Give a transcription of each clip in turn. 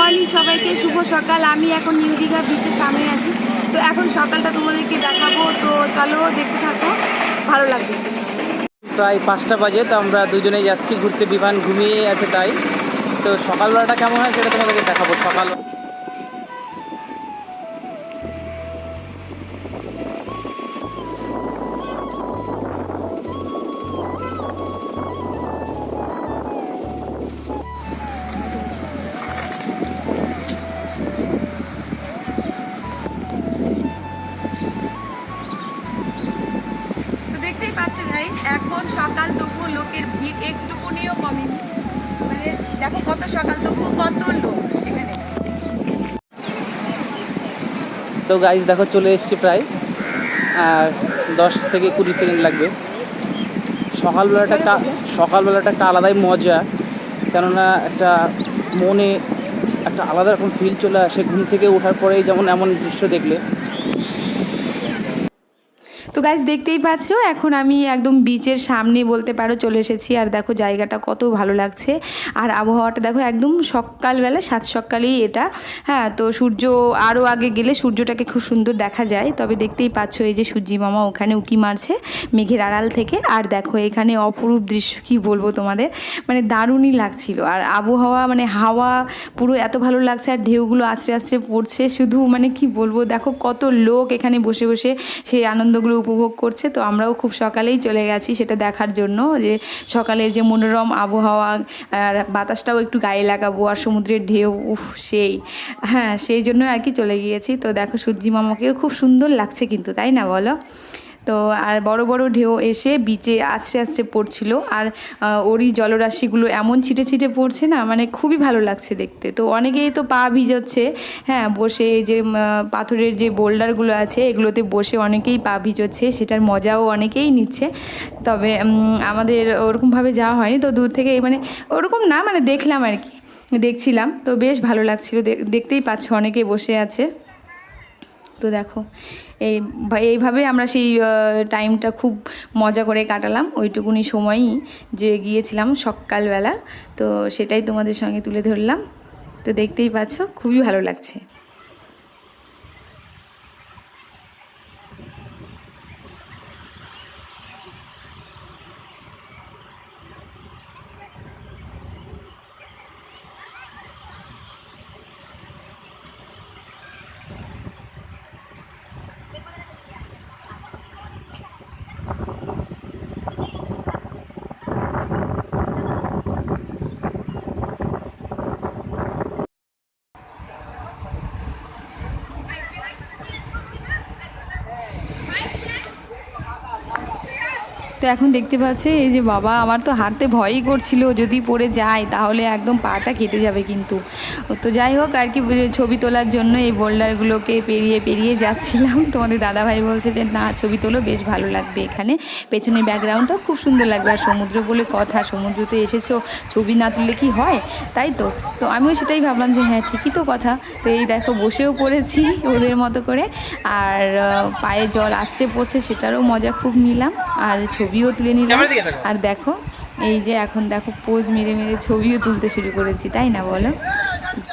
Morning, সবাইকে শুভ সকাল। আমি এখন নিউ দীঘা বিচের সামনে আছি। তো এখন সকালটা তোমাদেরকে দেখাবো। তো চলো দেখতে থাকো। ভালো লাগবে। প্রায় পাঁচটা বাজে, তো আমরা দুজনেই যাচ্ছি ঘুরতে। বিমান ঘুমিয়ে আছে তাই। তো সকালবেলাটা কেমন হয় সেটা তোমাদেরকে দেখাবো। সকাল এখন সকাল তবুও লোকের ভিড় একটুকুনিও কমেনি। মানে দেখো কত সকাল, তবুও কত লোক তো গাইজ দেখো চলে এসছি প্রায়। আর দশ থেকে কুড়ি সেকেন্ড লাগবে। সকালবেলাটা একটা সকালবেলাটা একটা আলাদাই মজা। কেননা একটা মনে একটা আলাদা রকম ফিল চলে আসে। ঘুম থেকে ওঠার পরেই যেমন এমন দৃশ্য দেখলে। তো গাইজ দেখতেই পাচ্ছ, এখন আমি একদম বিচের সামনে বলতে পারো চলে এসেছি। আর দেখো জায়গাটা কত ভালো লাগছে। আর আবহাওয়াটা দেখো একদম সকালবেলা, সাত সকালেই এটা। হ্যাঁ তো সূর্য আরও আগে গেলে সূর্যটাকে খুব সুন্দর দেখা যায়। তবে দেখতেই পাচ্ছ এই যে সূর্যি মামা ওখানে উকি মারছে মেঘের আড়াল থেকে। আর দেখো এখানে অপরূপ দৃশ্য, কি বলব তোমাদের? মানে দারুণই লাগছিল। আর আবহাওয়া মানে হাওয়া পুরো এত ভালো লাগছে, আর ঢেউগুলো আস্তে আস্তে পড়ছে। শুধু মানে কি বলব, দেখো কত লোক এখানে বসে বসে সেই আনন্দগুলো উপভোগ করছে, তো আমরাও খুব সকালেই চলে গেছি সেটা দেখার জন্য যে সকালের যে মনোরম আবহাওয়া আর বাতাসটাও একটু গায়ে লাগাবো আর সমুদ্রের ঢেউ, উফ, সেই। হ্যাঁ সেই জন্য আর কি চলে গিয়েছি। তো দেখো সূর্যি মামাকেও খুব সুন্দর লাগছে কিন্তু, তাই না বলো? তো আর বড় বড় ঢেউ এসে বিচে আস্তে আস্তে পড়ছিল। আর ওরই জলরাশিগুলো এমন ছিটে ছিটে পড়ছে না মানে খুবই ভালো লাগছে দেখতে। তো অনেকেই তো পা ভিজোচ্ছে হ্যাঁ বসে যে পাথরের যে বোল্ডারগুলো আছে, এগুলোতে বসে অনেকেই পা ভিজোচ্ছে, সেটার মজাও অনেকেই নিচ্ছে। তবে আমাদের ওরকমভাবে যাওয়া হয়নি, তো দূর থেকে মানে ওরকম না মানে দেখলাম আর কি, দেখছিলাম। তো বেশ ভালো লাগছিল দেখ- দেখতেই পাচ্ছ অনেকেই বসে আছে। তো দেখো, এই এইভাবে আমরা সেই টাইমটা খুব মজা করে কাটালাম। ওইটুকুনি সময়ই যে গিয়েছিলাম সকালবেলা। তো সেটাই তোমাদের সঙ্গে তুলে ধরলাম। তো দেখতেই পাচ্ছ, খুবই ভালো লাগছে। তো এখন দেখতে পাচ্ছে, এই যে বাবা, আমার তো হাঁটতে ভয়ই করছিল, যদি পড়ে যায় তাহলে একদম পাটা কেটে যাবে কিন্তু। তো যাই হোক, আর কি ছবি তোলার জন্য এই বোল্ডারগুলোকে পেরিয়ে পেরিয়ে যাচ্ছিলাম। তোমাদের দাদাভাই বলছে যে, না, ছবি তোলো, বেশ ভালো লাগবে এখানে। পেছনের ব্যাকগ্রাউন্ডটাও খুব সুন্দর লাগবে, আর সমুদ্র বলে কথা, সমুদ্রতে এসেছ, ছবি না তুললে কি হয়? তাই তো? তো আমিও সেটাই ভাবলাম যে হ্যাঁ ঠিকই তো কথা। তো এই দেখো, বসেও পড়েছি ওদের মতো করে, আর পায়ে জল আছড়ে পড়ছে, সেটারও মজা খুব নিলাম, আর ছবিও তুলে নিলাম। আর দেখো এই যে এখন দেখো পোজ মেরে মেরে ছবিও তুলতে শুরু করেছি তাই না বলো?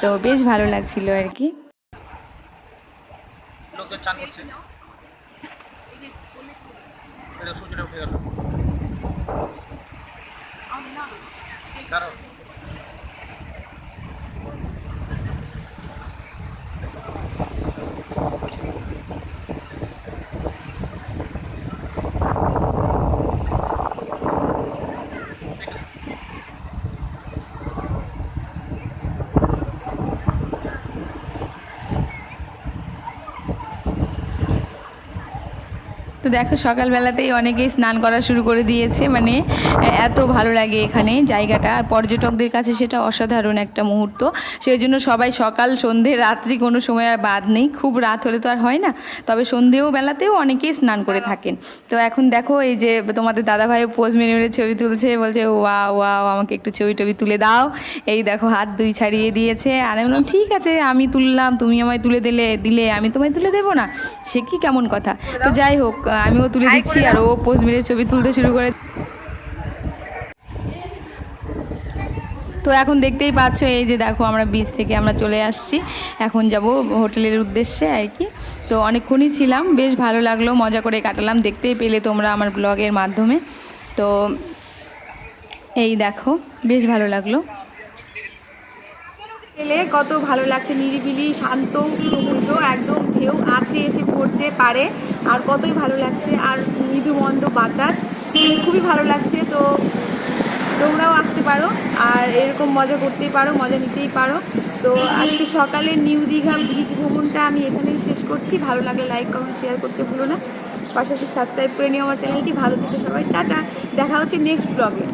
তো বেশ ভালো লাগছিল আর কি। সূর্যটা উঠে গেল। তো দেখো, সকালবেলাতেই অনেকেই স্নান করা শুরু করে দিয়েছে। মানে এত ভালো লাগে এখানে জায়গাটা। আর পর্যটকদের কাছে সেটা অসাধারণ একটা মুহূর্ত। সেই জন্য সবাই সকাল, সন্ধে, রাত্রি কোনো সময় আর বাদ নেই। খুব রাত হলে তো আর হয় না। তবে সন্ধেও, বেলাতেও অনেকেই স্নান করে থাকেন। তো এখন দেখো, এই যে তোমাদের দাদাভাইও পোজ মেরে মেরে ছবি তুলছে। বলছে ওয়া ওয়া আমাকে একটু ছবি টবি তুলে দাও। এই দেখো, হাত দুই ছাড়িয়ে দিয়েছে। আর আমি বললাম, ঠিক আছে, আমি তুললাম। তুমি আমায় তুলে দিলে দিলে আমি তোমায় তুলে দেবো না? সে কি কেমন কথা। তো যাই হোক আমিও তুলে দিচ্ছি আর ও পোজ মেরে ছবি তুলতে শুরু করে। তো এখন দেখতেই পাচ্ছ এই যে দেখো আমরা বিচ থেকে আমরা চলে আসছি। এখন যাব হোটেলের উদ্দেশ্যে আর কি। তো অনেকক্ষণই ছিলাম বেশ ভালো লাগল মজা করে কাটালাম। দেখতেই পেলে তোমরা আমার ব্লগের মাধ্যমে। তো এই দেখো বেশ ভালো লাগল। এলে কত ভালো লাগছে, নিরিবিলি, শান্ত, সমুদ্র, একদম ঢেউ আছে এসে পড়ছে পারে, আর কতই ভালো লাগছে, আর মৃদু মন্দ বাতাস, খুবই ভালো লাগছে, তো তোমরাও আসতে পারো, আর এরকম মজা করতেই পারো, মজা নিতেই পারো। তো আজকে সকালে নিউ দীঘা বিচ ভ্রমণটা আমি এখানেই শেষ করছি, ভালো লাগলে লাইক কমেন্ট শেয়ার করতে ভুলো না। পাশাপাশি সাবস্ক্রাইব করে নিও আমার চ্যানেলটি ভালো থেকে সবাই, টাটা। দেখা হচ্ছে নেক্সট ব্লগে